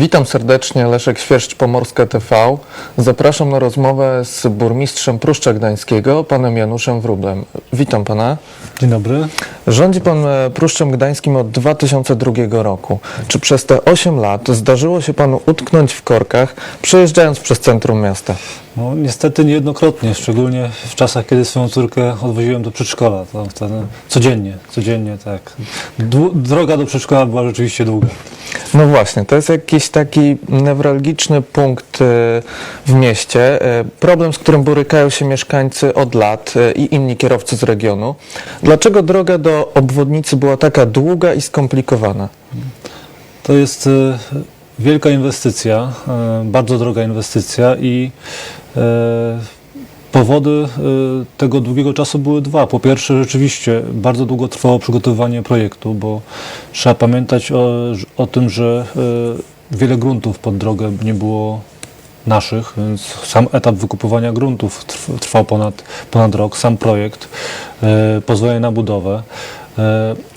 Witam serdecznie, Leszek Świerszcz, Pomorska TV. Zapraszam na rozmowę z burmistrzem Pruszcza Gdańskiego, panem Januszem Wróblem. Witam pana. Dzień dobry. Rządzi pan e, Pruszczem Gdańskim od 2002 roku. Czy przez te 8 lat zdarzyło się panu utknąć w korkach, przejeżdżając przez centrum miasta? No, niestety niejednokrotnie, szczególnie w czasach, kiedy swoją córkę odwoziłem do przedszkola. To wtedy codziennie, codziennie, tak. Dłu- droga do przedszkola była rzeczywiście długa. No właśnie, to jest jakiś taki newralgiczny punkt e, w mieście, e, problem, z którym borykają się mieszkańcy od lat i inni kierowcy z regionu. Dlaczego droga do obwodnicy była taka długa i skomplikowana? To jest e, wielka inwestycja, e, bardzo droga inwestycja i e, powody tego długiego czasu były dwa. Po pierwsze, rzeczywiście bardzo długo trwało przygotowywanie projektu, bo trzeba pamiętać o, o tym, że wiele gruntów pod drogę nie było naszych, więc sam etap wykupywania gruntów trw- trwał ponad, ponad rok, sam projekt, pozwolenie na budowę,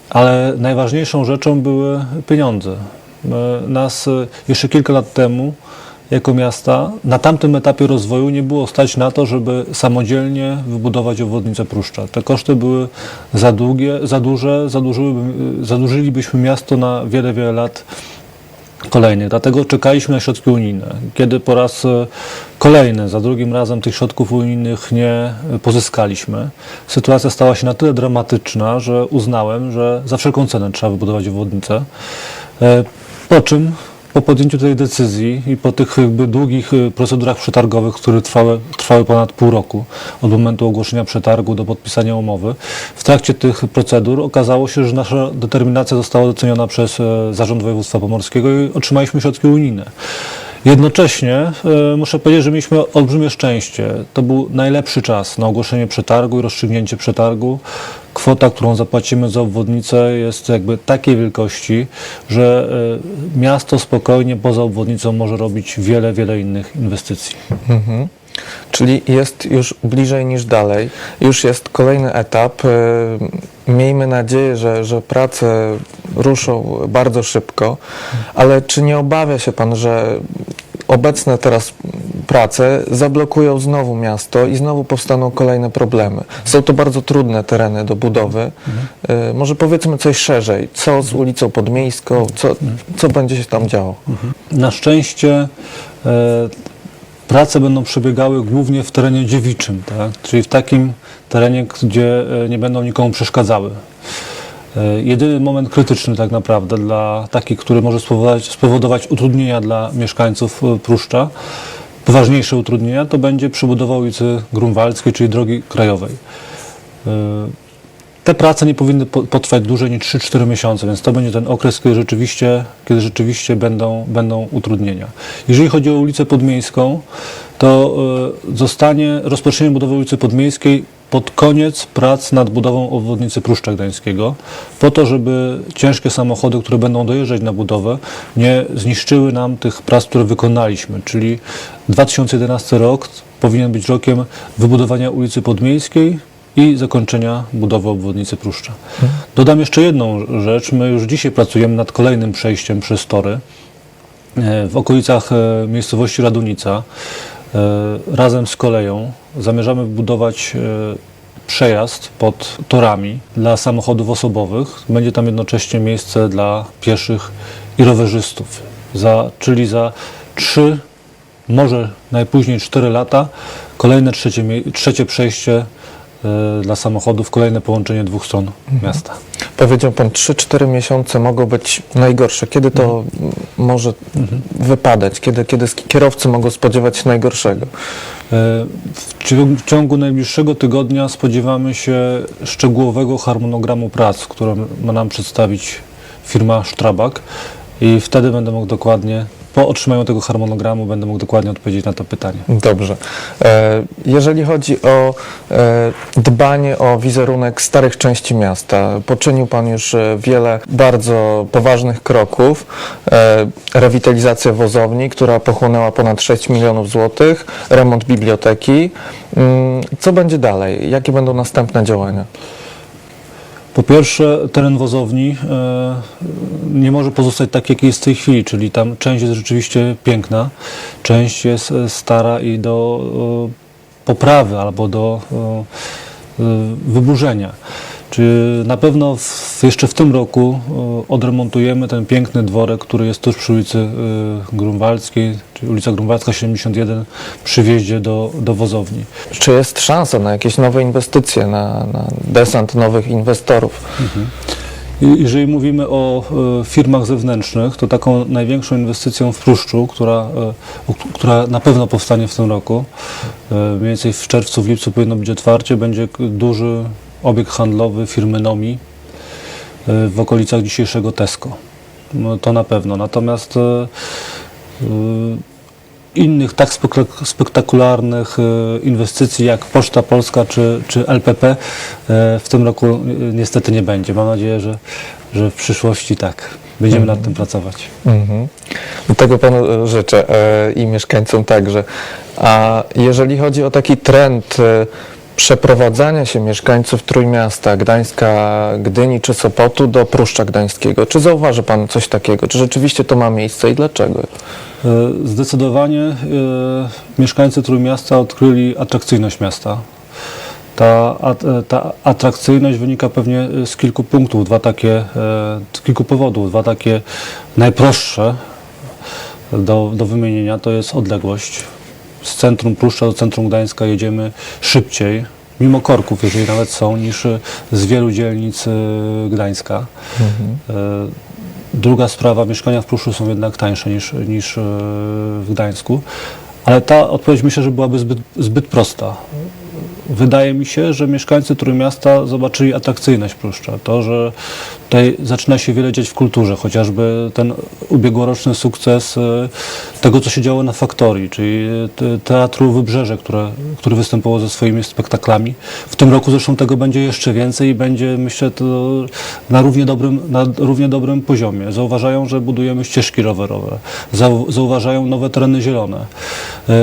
ale najważniejszą rzeczą były pieniądze. E, Nas e, jeszcze kilka lat temu jako miasta na tamtym etapie rozwoju nie było stać na to, żeby samodzielnie wybudować obwodnicę Pruszcza. Te koszty były za długie, za duże, zadłużylibyśmy miasto na wiele, wiele lat kolejnych. Dlatego czekaliśmy na środki unijne. Kiedy po raz e, kolejny, za drugim razem tych środków unijnych nie pozyskaliśmy, sytuacja stała się na tyle dramatyczna, że uznałem, że za wszelką cenę trzeba wybudować obwodnicę. E, Po czym po podjęciu tej decyzji i po tych jakby długich e, procedurach przetargowych, które trwały, trwały ponad pół roku, od momentu ogłoszenia przetargu do podpisania umowy, w trakcie tych procedur okazało się, że nasza determinacja została doceniona przez e, Zarząd Województwa Pomorskiego i otrzymaliśmy środki unijne. Jednocześnie e, muszę powiedzieć, że mieliśmy olbrzymie szczęście. To był najlepszy czas na ogłoszenie przetargu i rozstrzygnięcie przetargu. Kwota, którą zapłacimy za obwodnicę jest jakby takiej wielkości, że e, miasto spokojnie poza obwodnicą może robić wiele, wiele innych inwestycji. Mhm. Czyli jest już bliżej niż dalej, już jest kolejny etap. E, Miejmy nadzieję, że, że prace ruszą bardzo szybko, ale czy nie obawia się Pan, że obecne teraz prace zablokują znowu miasto i znowu powstaną kolejne problemy? Są to bardzo trudne tereny do budowy. E, Może powiedzmy coś szerzej, co z ulicą Podmiejską, co, co będzie się tam działo? Na szczęście e, prace będą przebiegały głównie w terenie dziewiczym, tak? czyli w takim terenie, gdzie e, nie będą nikomu przeszkadzały. E, Jedyny moment krytyczny tak naprawdę dla takich, który może spowodować, spowodować utrudnienia dla mieszkańców e, Pruszcza, poważniejsze utrudnienia, to będzie przebudowa ulicy Grunwaldzkiej, czyli drogi krajowej. Te prace nie powinny po- potrwać dłużej niż 3-4 miesiące, więc to będzie ten okres, kiedy rzeczywiście, kiedy rzeczywiście będą, będą utrudnienia. Jeżeli chodzi o ulicę Podmiejską, to e, zostanie rozpoczęcie budowy ulicy Podmiejskiej pod koniec prac nad budową obwodnicy Pruszcza Gdańskiego, po to, żeby ciężkie samochody, które będą dojeżdżać na budowę, nie zniszczyły nam tych prac, które wykonaliśmy, czyli 2011 rok powinien być rokiem wybudowania ulicy Podmiejskiej i zakończenia budowy obwodnicy Pruszcza. Dodam jeszcze jedną rzecz. My już dzisiaj pracujemy nad kolejnym przejściem przez tory e, w okolicach e, miejscowości Radunica. E, Razem z koleją zamierzamy budować przejazd pod torami dla samochodów osobowych. Będzie tam jednocześnie miejsce dla pieszych i rowerzystów. Za, czyli za trzy, może najpóźniej 4 lata, kolejne trzecie, trzecie przejście dla samochodów, kolejne połączenie dwóch stron miasta. Powiedział Pan, 3-4 miesiące mogą być najgorsze. Kiedy to m, może wypadać? Kiedy, kiedy kierowcy mogą spodziewać się najgorszego? E, W ciągu- w ciągu najbliższego tygodnia spodziewamy się szczegółowego harmonogramu prac, które ma nam przedstawić firma Strabag i wtedy będę mógł dokładnie, po otrzymaniu tego harmonogramu będę mógł dokładnie odpowiedzieć na to pytanie. Dobrze. E, Jeżeli chodzi o e, dbanie o wizerunek starych części miasta, poczynił Pan już e, wiele bardzo poważnych kroków. Rewitalizacja wozowni, która pochłonęła ponad 6 milionów złotych, remont biblioteki. Mm, Co będzie dalej? Jakie będą następne działania? Po pierwsze, teren wozowni e, nie może pozostać tak, jaki jest w tej chwili, czyli tam część jest rzeczywiście piękna, część jest e, stara i do e, poprawy albo do wyburzenia. Czy na pewno w, jeszcze w tym roku e, odremontujemy ten piękny dworek, który jest tuż przy ulicy e, Grunwaldzkiej, czyli ulica Grunwaldzka 71 przy wjeździe do, do wozowni. Czy jest szansa na jakieś nowe inwestycje, na, na desant nowych inwestorów? I- Jeżeli mówimy o e, firmach zewnętrznych, to taką największą inwestycją w Pruszczu, która, która na pewno powstanie w tym roku, mniej więcej w czerwcu, w lipcu powinno być otwarcie, będzie duży obiekt handlowy firmy Nomi e, w okolicach dzisiejszego Tesco. No, to na pewno. Natomiast e, e, innych tak spektak- spektakularnych inwestycji jak Poczta Polska czy, czy LPP w tym roku niestety nie będzie. Mam nadzieję, że, że w przyszłości tak. Będziemy nad tym pracować. Mhm. Tego panu życzę i mieszkańcom także. A jeżeli chodzi o taki trend przeprowadzania się mieszkańców Trójmiasta, Gdańska, Gdyni czy Sopotu do Pruszcza Gdańskiego, czy zauważy pan coś takiego? Czy rzeczywiście to ma miejsce i dlaczego? E, Zdecydowanie e, mieszkańcy Trójmiasta odkryli atrakcyjność miasta. Ta, e, ta atrakcyjność wynika pewnie z kilku punktów, dwa takie, z kilku powodów. Dwa takie najprostsze do, do wymienienia to jest odległość. Z centrum Pruszcza do centrum Gdańska jedziemy szybciej, mimo korków, jeżeli nawet są, niż z wielu dzielnic e, Gdańska. E, Druga sprawa, mieszkania w Pruszczu są jednak tańsze niż, niż e, w Gdańsku, ale ta odpowiedź myślę, że byłaby zbyt, zbyt prosta. Wydaje mi się, że mieszkańcy Trójmiasta zobaczyli atrakcyjność Pruszcza. To, że tutaj zaczyna się wiele dziać w kulturze, chociażby ten ubiegłoroczny sukces e, tego, co się działo na Faktorii, czyli te- Teatru Wybrzeże, które, który występował ze swoimi spektaklami. W tym roku zresztą tego będzie jeszcze więcej i będzie, myślę, to na równie dobrym, na równie dobrym poziomie. Zauważają, że budujemy ścieżki rowerowe, zau, zauważają nowe tereny zielone. E,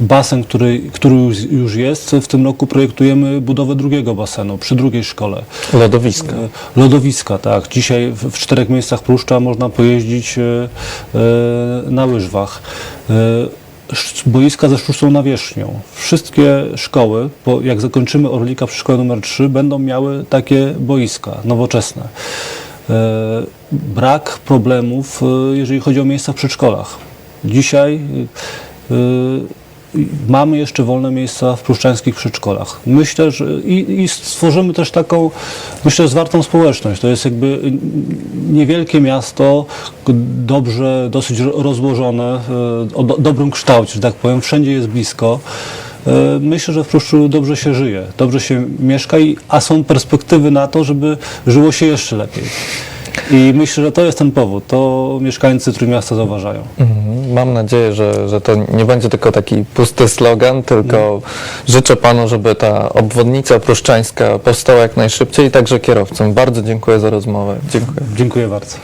basen, który, który już- jest, w tym roku projektujemy budowę drugiego basenu przy drugiej szkole. Lodowiska. E, Lodowiska, tak. Dzisiaj w, w czterech miejscach Pruszcza można pojeździć e, e, na łyżwach. E, boiska ze sztuczną nawierzchnią. Wszystkie szkoły, po, jak zakończymy Orlika przy szkole numer 3, będą miały takie boiska nowoczesne. Brak problemów, jeżeli chodzi o miejsca w przedszkolach. Dzisiaj mamy jeszcze wolne miejsca w pruszczańskich przedszkolach. Myślę, że i, i stworzymy też taką, myślę, zwartą społeczność. To jest jakby niewielkie miasto, dobrze, dosyć ro- rozłożone, e, o do, dobrym kształcie, że tak powiem, wszędzie jest blisko. E, Myślę, że w Pruszczu dobrze się żyje, dobrze się mieszka, i, a są perspektywy na to, żeby żyło się jeszcze lepiej. I myślę, że to jest ten powód. To mieszkańcy Trójmiasta zauważają. Mhm. Mam nadzieję, że, że to nie będzie tylko taki pusty slogan, tylko życzę panu, żeby ta obwodnica pruszczańska powstała jak najszybciej i także kierowcom. Bardzo dziękuję za rozmowę. Dziękuję. Dziękuję bardzo.